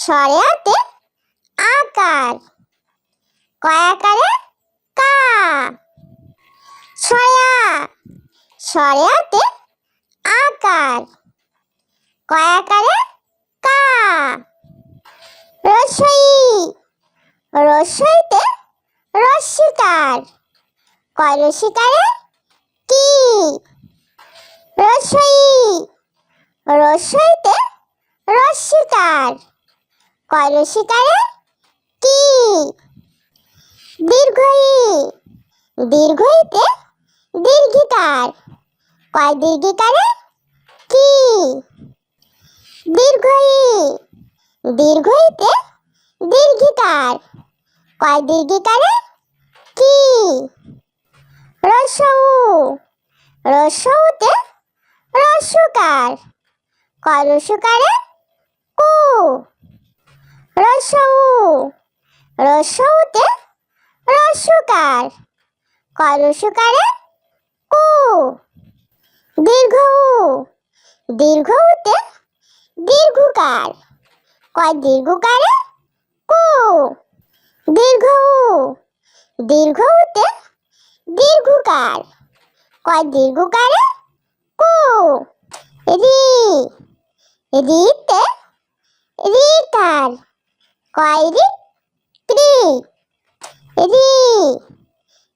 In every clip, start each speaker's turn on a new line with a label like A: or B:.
A: সরেয়াতে আকার। কয়াকারে কা। ছয়া। সরেয়াতে আকার। কয়াকারে কা। রসই। রসইতে রস্বীকার কয় রসিকারে? কি। রসই। রসইতে রস্বীকার কয় রসিকারে কি? দীর্ঘই। দীর্ঘইতে দীর্ঘিকার। কয় দীর্ঘিকারে? কি? দীর্ঘই। দীর্ঘইতে দীর্ঘিকার। কয় দীর্ঘিকারে? কি? রসৌ। রসৌতে রস্যকার কয় রস্যকারে কু। রসৌ, রসৌতে রস্যকার কয় রস্যকারে কু। দীর্ঘ দীর্ঘতে দীর্ঘকার, কয় দীর্ঘকারে কু। দীর্ঘ দীর্ঘতে দীর্ঘকার, কয় দীর্ঘকারে কু। রি, রিতে রিকার কয় রি ক্রি রি।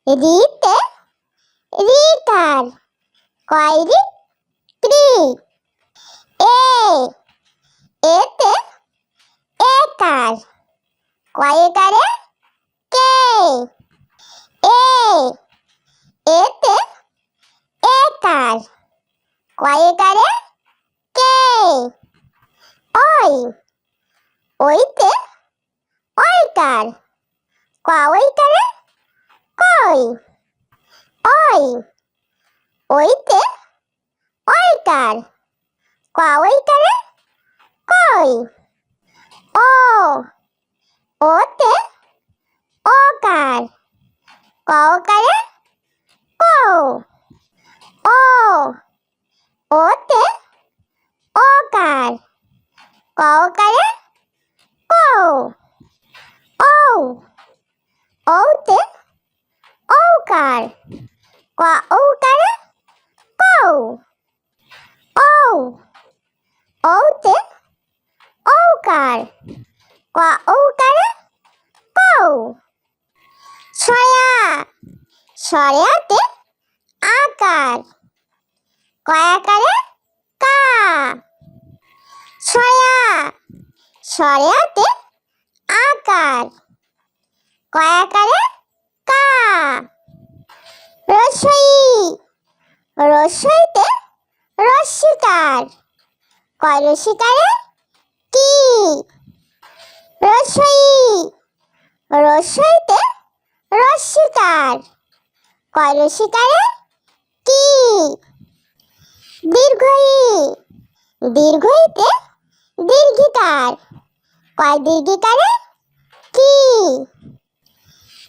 A: রিতে রিকার কয় রি ক্রি এ। এতে একার কয়েকারে কে। এ। এতে একার কয়েকারে কে। ওই। ওইতে ওইকার কয়কারে কই ওই। ওইতে ওইকার কয়কারে কই ও। ওতে ওকার। কওকারে কও। ও। ওতে ওকার। কওকারে কও ও ওতে ওকার কওকারে কও ও ওতে ওকার কওকারে কও ছয়া ছয়াতে আকার কয়াকারে কা ছয়া ছয়াতে আকার কয়াকারে? কা? রসই। রসইতে রস্বীকার কয় রসিকারে কি? রসই। রসইতে রস্বীকার কয় রসিকারে কি? দীর্ঘই। দীর্ঘইতে দীর্ঘিকার। কয় দীর্ঘিকারে? কি?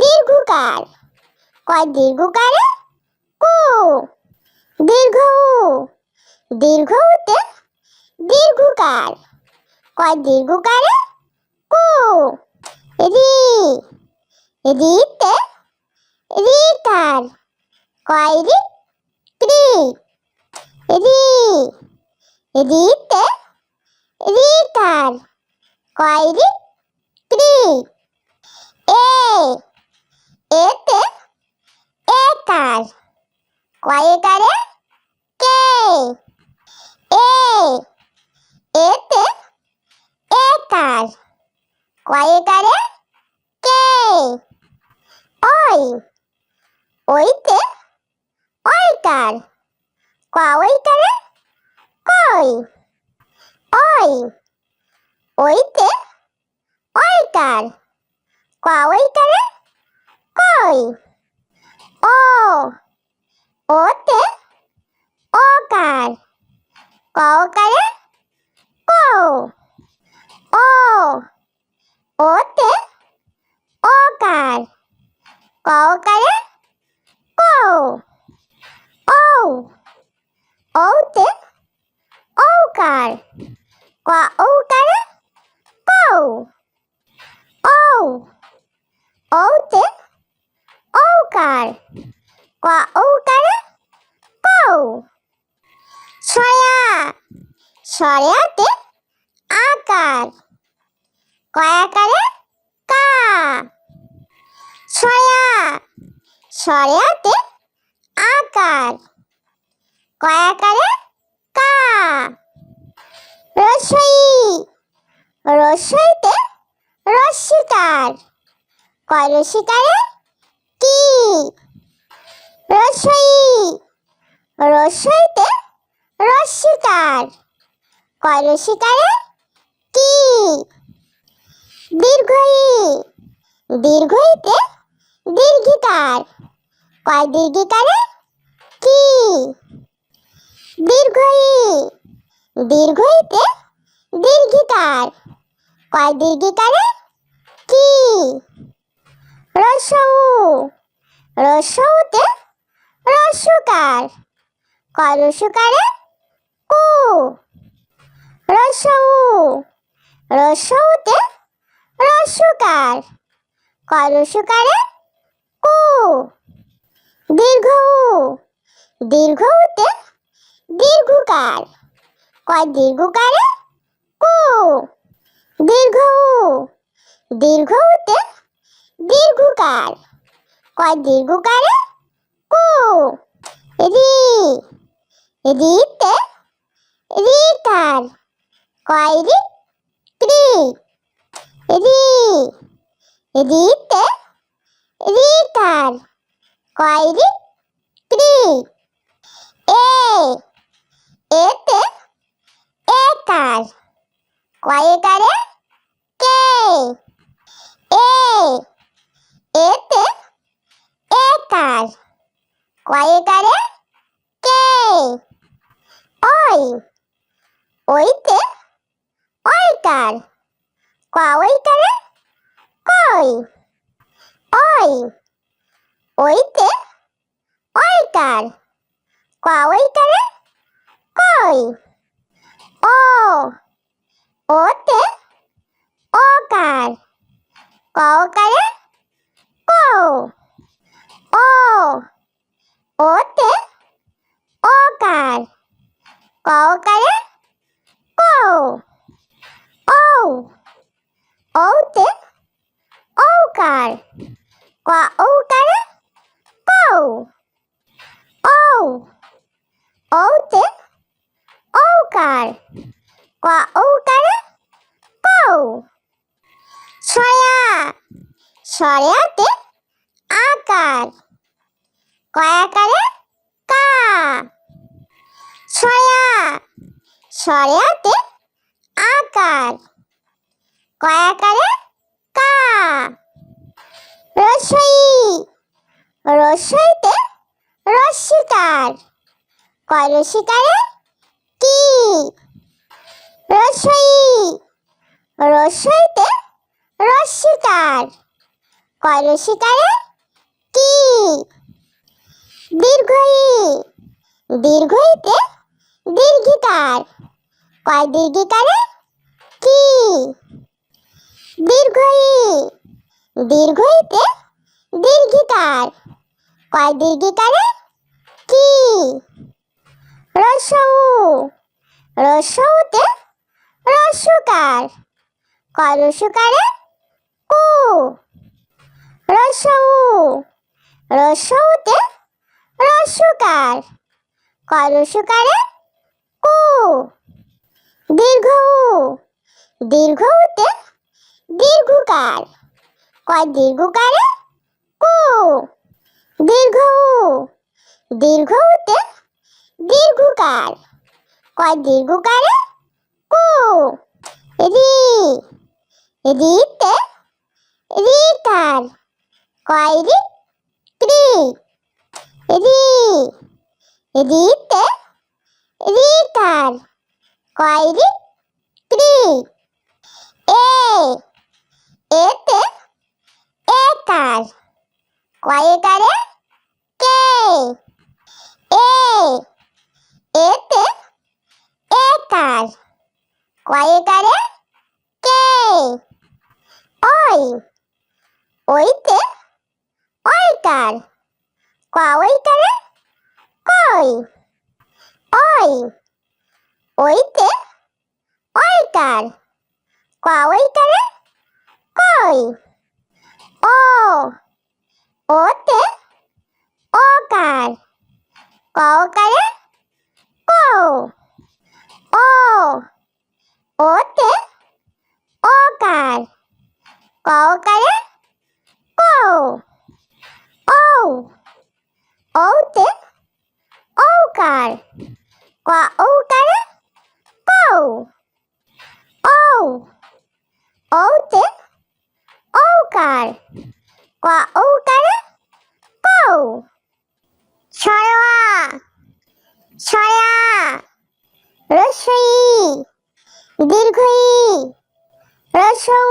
A: দীর্ঘকার কয় দীর্ঘকারে কু। দীর্ঘ দীর্ঘতে দীর্ঘকার কয় দীর্ঘকারে কু। রি। রিতে রিকার কয় রি? ক্রি রি। রিতে রিকার কয় রি? ক্রি এ। এতে একার। কয়েকারে কে? এ। এতে একার। কয়েকারে কে? ওই। ওইতে ওইকার কয়কারে কই? ওই। ওইতে ঐকার ক ঐকারে কই? ও, ওতে ওকার ক ওকারে কৌ ও, ওতে ওকার ক ওকারে ও, ওতে ওকার ক ওকারে কৌ ও, ওতে ওকার ক ওকারে কৌ ছয়া ছয়াতে আকার। কয়াকারে কা। ছয়া ছয়াতে আকার। কয়াকারে কা। রসই। রসইতে রস্বীকার কয় রসিকারে কি? রসই। রসইতে রস্বীকার কয় রসিকারে কি? দীর্ঘই। দীর্ঘইতে দীর্ঘিকার। কয় দীর্ঘিকারে? কি? দীর্ঘই। দীর্ঘইতে দীর্ঘিকার। কয় দীর্ঘিকারে? কি? রসৌ, রসৌতে রস্যকার কয় রস্যকারে কু। রসৌ, রসৌতে রস্যকার কয় রস্যকারে কু। দীর্ঘ, দীর্ঘতে দীর্ঘকার, কয় দীর্ঘকারে কু। দীর্ঘ, দীর্ঘতে দীর্ঘকার কয় দীর্ঘকারে কু। রি রিতে রিকার কয় রি ক্রি রি রিতে রিকার কয় রি ক্রি এ। এতে একার কয়েকারে কে। এ। এতে একার কয়েকারে কে? ওই। ওইতে ওইকার ক ওইকারে কই? ওই। ওইতে ওইকার ক ওইকারে কই? ও। ওতে ওকার ক ওকারে কৌ ও ওতে ওকার ক ওকারে কৌ ও ওতে ওকার ক ওকারে কৌ ও ওতে ওকার ক ওকারে কৌ ছয়া আকার? কয়াকারে কা ছয়া ছয়াতে আকার। কয়াকারে কা রসই। রসইতে রস্বীকার কয় রসিকারে? কি? রসই। রসইতে রস্বীকার কয় রসিকারে? কি দীর্ঘই দীর্ঘইতে দীর্ঘিকার। কয় দীর্ঘিকারে? কি? দীর্ঘই দীর্ঘইতে দীর্ঘিকার। কয় দীর্ঘিকারে? কি? রসৌ রসৌতে রস্যকার কয় রস্যকারে কু। রসৌ রসৌতে রস্যকার কয় রস্যকারে কু। দীর্ঘ দীর্ঘ দীর্ঘতে দীর্ঘকার। কয় দীর্ঘকারে? কু। দীর্ঘ দীর্ঘ দীর্ঘতে দীর্ঘকার। কয় দীর্ঘকারে? কু। রি। রিতে কার কয় রি ক্রি রি রিতে রিকার কয় রি? ক্রি এ এতে একার কয় কারে কে? এ এতে একার কয় কারে কে? ওই ওইতে ওইকার ক ওইকারে কই? ওই। ওইতে? ওইকার ক ওইকারে কই? ও। ওতে? ওকার ক ওকারে কও। ও। ওতে? ওকার ক ওকারে কও ও ওতে ওকার ক ওকারে কও ও ওতে ওকার ক ওকারে কও ছড়া ছড়া রসই। দীর্ঘই। রসৌ।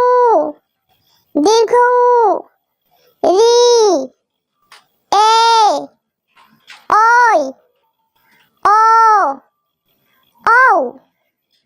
A: দীর্ঘ। রি। এ। ওই ও ও